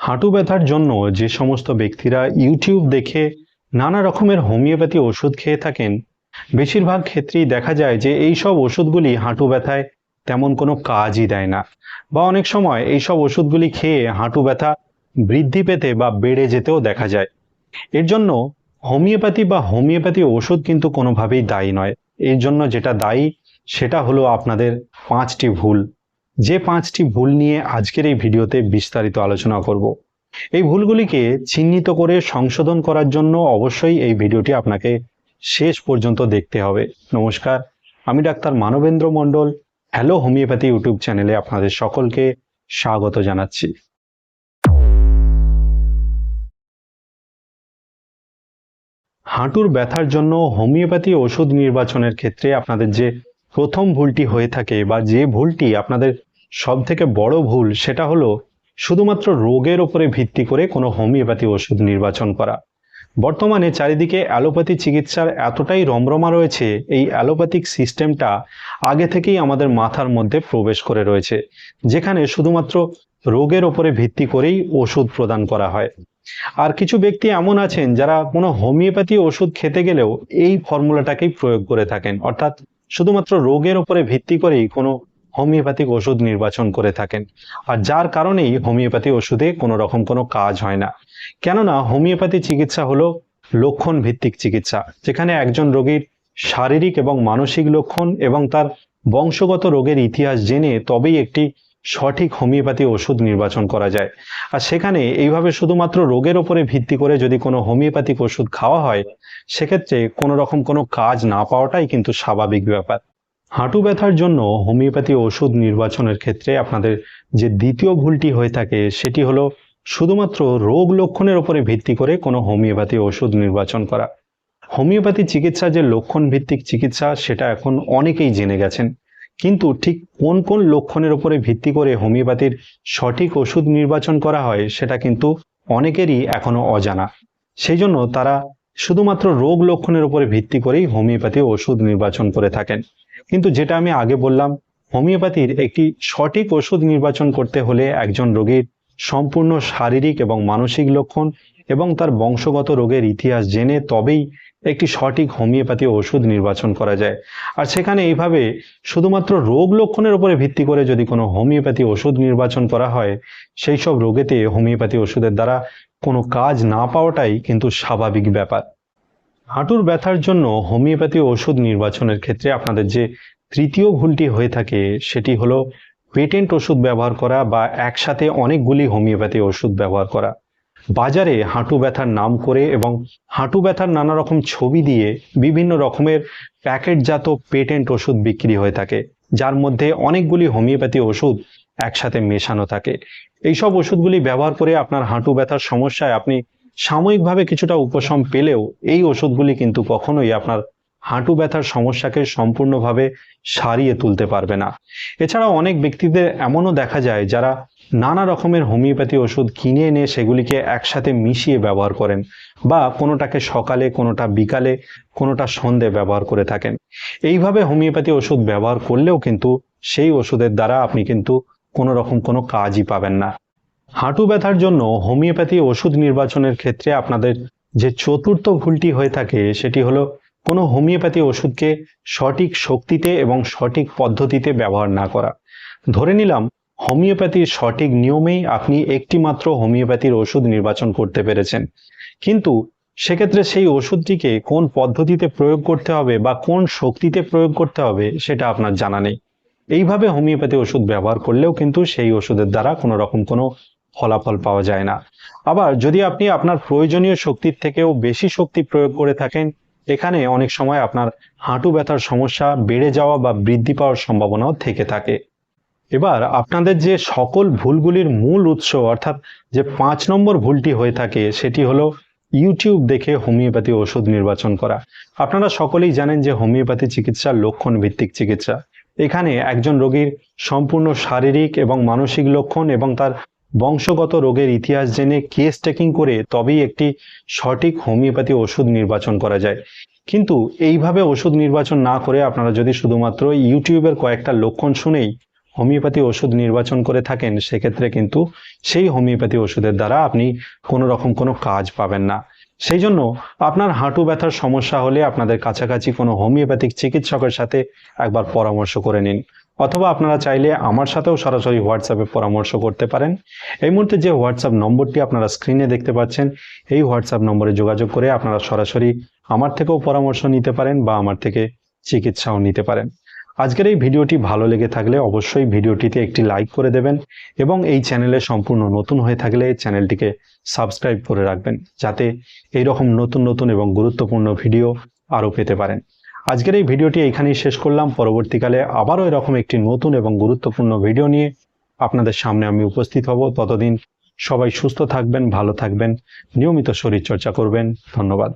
হাঁটু ব্যথার জন্য যে সমস্ত ব্যক্তিরা ইউটিউব দেখে নানা রকমের হোমিওপ্যাথি ওষুধ খেয়ে থাকেন, বেশিরভাগ ক্ষেত্রেই দেখা যায় যে এই সব ওষুধগুলি হাঁটু ব্যথায় তেমন কোনো কাজই দেয় না বা অনেক সময় এই সব ওষুধগুলি খেয়ে হাঁটু ব্যথা বৃদ্ধি পেতে বা বেড়ে যেতেও দেখা যায়। এর জন্য হোমিওপ্যাথি বা হোমিওপ্যাথি ওষুধ কিন্তু কোনোভাবেই দায়ী নয়। এর জন্য যেটা দায়ী সেটা হলো আপনাদের পাঁচটি ভুল। যে পাঁচটি ভুল নিয়ে আজকের এই ভিডিওতে বিস্তারিত আলোচনা করব। এই ভুলগুলিকে চিহ্নিত করে সংশোধন করার জন্য অবশ্যই এই ভিডিওটি আপনাকে শেষ পর্যন্ত দেখতে হবে। নমস্কার, আমি doctor Manabendra Mondal, hello homeopathy YouTube চ্যানেলে আপনাদের সকলকে স্বাগত জানাচ্ছি। হাঁটুর ব্যথার জন্য হোমিওপ্যাথি ওষুধ নির্বাচনের ক্ষেত্রে আপনাদের যে প্রথম ভুলটি হয়ে থাকে বা যে ভুলটি আপনাদের সব থেকে বড় ভুল সেটা হলো শুধুমাত্র রোগের ওপরে ভিত্তি করে কোনো হোমিওপ্যাথি ওষুধ নির্বাচন করা। বর্তমানে চারিদিকে অ্যালোপ্যাথি চিকিৎসার এতটাই রমরমা রয়েছে, এই অ্যালোপ্যাথিক সিস্টেমটা আগে থেকেই আমাদের মাথার মধ্যে প্রবেশ করে রয়েছে, যেখানে শুধুমাত্র রোগের ওপরে ভিত্তি করেই ওষুধ প্রদান করা হয়। আর কিছু ব্যক্তি এমন আছেন যারা কোনো হোমিওপ্যাথি ওষুধ খেতে গেলেও এই ফর্মুলাটাকেই প্রয়োগ করে থাকেন, অর্থাৎ শুধুমাত্র রোগের উপরে ভিত্তি করেই কোনো হোমিওপ্যাথিক ওষুধ নির্বাচন করে থাকেন। আর যার কারণেই হোমিওপ্যাথি ওষুধে কোনো রকম কোনো কাজ হয় না। কেননা হোমিওপ্যাথি চিকিৎসা হলো লক্ষণ ভিত্তিক চিকিৎসা, যেখানে একজন রোগীর শারীরিক এবং মানসিক লক্ষণ এবং তার বংশগত রোগের ইতিহাস জেনে তবেই একটি সঠিক হোমিওপ্যাথি ওষুধ নির্বাচন করা যায়। আর সেখানে এইভাবে শুধুমাত্র রোগের ওপরে ভিত্তি করে যদি কোনো হোমিওপ্যাথিক ওষুধ খাওয়া হয়, সেক্ষেত্রে কোনো রকম কোনো কাজ না পাওয়াটাই কিন্তু স্বাভাবিক ব্যাপার। হাঁটু ব্যথার জন্য হোমিওপ্যাথি ওষুধ নির্বাচনের ক্ষেত্রে আপনাদের যে দ্বিতীয় ভুলটি হয়ে থাকে সেটি হলো শুধুমাত্র রোগ লক্ষণের উপরে ভিত্তি করে কোনো হোমিওপ্যাথি ওষুধ নির্বাচন করা। হোমিওপ্যাথি চিকিৎসা যে লক্ষণ ভিত্তিক চিকিৎসা সেটা এখন অনেকেই জেনে গেছেন। কিন্তু ঠিক কোন কোন লক্ষণের উপরে ভিত্তি করে হোমিওপ্যাথির সঠিক ওষুধ নির্বাচন করা হয় সেটা কিন্তু অনেকেরই এখনও অজানা। সেই জন্য তারা শুধুমাত্র রোগ লক্ষণের উপরে ভিত্তি করেই হোমিওপ্যাথি ওষুধ নির্বাচন করে থাকেন। কিন্তু যেটা আমি আগে বললাম, হোমিওপ্যাথির একটি সঠিক ওষুধ নির্বাচন করতে হলে একজন রোগীর সম্পূর্ণ শারীরিক এবং মানসিক লক্ষণ এবং তার বংশগত রোগের ইতিহাস জেনে তবেই একটি সঠিক হোমিওপ্যাথি ওষুধ নির্বাচন করা যায়। আর সেখানে এইভাবে শুধুমাত্র রোগ লক্ষণের উপরে ভিত্তি করে যদি কোনো হোমিওপ্যাথি ওষুধ নির্বাচন করা হয়, সেই সব রোগেতে হোমিওপ্যাথি ওষুধের দ্বারা কোনো কাজ না পাওয়াটাই কিন্তু স্বাভাবিক ব্যাপার। হাঁটুর ব্যথার জন্য হোমিওপ্যাথি ওষুধ নির্বাচনের ক্ষেত্রে আপনাদের যে তৃতীয় ভুলটি হয়ে থাকে, সেটি হলো পেটেন্ট ওষুধ ব্যবহার করা বা একসাথে অনেকগুলি হোমিওপ্যাথি ওষুধ ব্যবহার করা। বাজারে হাঁটু ব্যথার নাম করে এবং হাঁটু ব্যথার নানা রকম ছবি দিয়ে বিভিন্ন রকমের প্যাকেটজাত পেটেন্ট ওষুধ বিক্রি হয়ে থাকে, যার মধ্যে অনেকগুলি হোমিওপ্যাথি ওষুধ একসাথে মেশানো থাকে। এইসব ওষুধগুলি ব্যবহার করে আপনার হাঁটু ব্যথার সমস্যায় আপনি সাময়িকভাবে কিছুটা উপশম পেলেও এই ওষুধগুলি কিন্তু কখনোই আপনার হাঁটু ব্যথার সমস্যাকে সম্পূর্ণভাবে সারিয়ে তুলতে পারবে না। এছাড়াও অনেক ব্যক্তিদের এমনও দেখা যায় যারা নানা রকমের হোমিওপ্যাথি ওষুধ কিনে এনে সেগুলিকে একসাথে মিশিয়ে ব্যবহার করেন বা কোনোটাকে সকালে, কোনোটা বিকালে, কোনোটা সন্ধে ব্যবহার করে থাকেন। এইভাবে হোমিওপ্যাথি ওষুধ ব্যবহার করলেও কিন্তু সেই ওষুধের দ্বারা আপনি কিন্তু কোনো রকম কোনো কাজই পাবেন না। হাঁটু ব্যথার জন্য হোমিওপ্যাথি ওষুধ নির্বাচনের ক্ষেত্রে আপনাদের যে চতুর্থ ভুলটি হয়ে থাকে, সেটি হলো কোনো হোমিওপ্যাথি ওষুধকে সঠিক শক্তিতে এবং সঠিক পদ্ধতিতে ব্যবহার না করা। ধরে নিলাম, হোমিওপ্যাথির সঠিক নিয়মেই আপনি একটি মাত্র হোমিওপ্যাথির ওষুধ নির্বাচন করতে পেরেছেন। কিন্তু সেক্ষেত্রে সেই ওষুধটিকে কোন পদ্ধতিতে প্রয়োগ করতে হবে বা কোন শক্তিতে প্রয়োগ করতে হবে, সেটা আপনার জানা নেই। এইভাবে হোমিওপ্যাথি ওষুধ ব্যবহার করলেও কিন্তু সেই ওষুধের দ্বারা কোনো রকম কোনো ফলাফল পাওয়া যায় না। আবার যদি আপনি আপনার প্রয়োজনীয় শক্তির থেকেও বেশি শক্তি প্রয়োগ করে থাকেন, এখানে অনেক সময় আপনার হাঁটু ব্যথার সমস্যা, বেড়ে যাওয়া বা বৃদ্ধি পাওয়ার সম্ভাবনাও থেকে থাকে। এবার আপনাদের যে সকল ভুলগুলির মূল উৎস, অর্থাৎ যে পাঁচ নম্বর ভুলটি হয়ে থাকে, সেটি হলো ইউটিউব দেখে হোমিওপ্যাথি ওষুধ নির্বাচন করা। আপনারা সকলেই জানেন যে হোমিওপ্যাথি চিকিৎসা লক্ষণ ভিত্তিক চিকিৎসা। এখানে একজন রোগীর সম্পূর্ণ শারীরিক এবং মানসিক লক্ষণ এবং তার বংশগত রোগের ইতিহাস জেনে কেস টেকিং করে তবেই একটি সঠিক হোমিওপ্যাথি ওষুধ নির্বাচন করা যায়। কিন্তু এইভাবে ওষুধ নির্বাচন না করে আপনারা যদি শুধুমাত্র ইউটিউবের কয়েকটা লক্ষণ শুনেই হোমিওপ্যাথি ওষুধ নির্বাচন করে থাকেন, সেক্ষেত্রে কিন্তু সেই হোমিওপ্যাথি ওষুধের দ্বারা আপনি কোনো রকম কোনো কাজ পাবেন না। সেই জন্য আপনার হাঁটু ব্যথার সমস্যা হলে আপনাদের কাছাকাছি কোনো হোমিওপ্যাথিক চিকিৎসকের সাথে একবার পরামর্শ করে নিন। অথবা আপনারা চাইলে আমার সাথেও সরাসরি হোয়াটসঅ্যাপে পরামর্শ করতে পারেন। এই মুহূর্তে যে হোয়াটসঅ্যাপ নম্বরটি আপনারা স্ক্রিনে দেখতে পাচ্ছেন, এই হোয়াটসঅ্যাপ নম্বরে যোগাযোগ করে আপনারা সরাসরি আমার থেকেও পরামর্শ নিতে পারেন বা আমার থেকে চিকিৎসাও নিতে পারেন। আজকের এই ভিডিওটি ভালো লেগে থাকলে অবশ্যই ভিডিওটিতে একটি লাইক করে দেবেন এবং এই চ্যানেলে সম্পূর্ণ নতুন হয়ে থাকলে চ্যানেলটিকে সাবস্ক্রাইব করে রাখবেন, যাতে এই রকম নতুন নতুন এবং গুরুত্বপূর্ণ ভিডিও আরও পেতে পারেন। আজকের এই ভিডিওটি এখানেই শেষ করলাম। পরবর্তীকালে আবারও এরকম একটি নতুন এবং গুরুত্বপূর্ণ ভিডিও নিয়ে আপনাদের সামনে আমি উপস্থিত হব। ততদিন সবাই সুস্থ থাকবেন, ভালো থাকবেন, নিয়মিত শরীরচর্চা করবেন। ধন্যবাদ।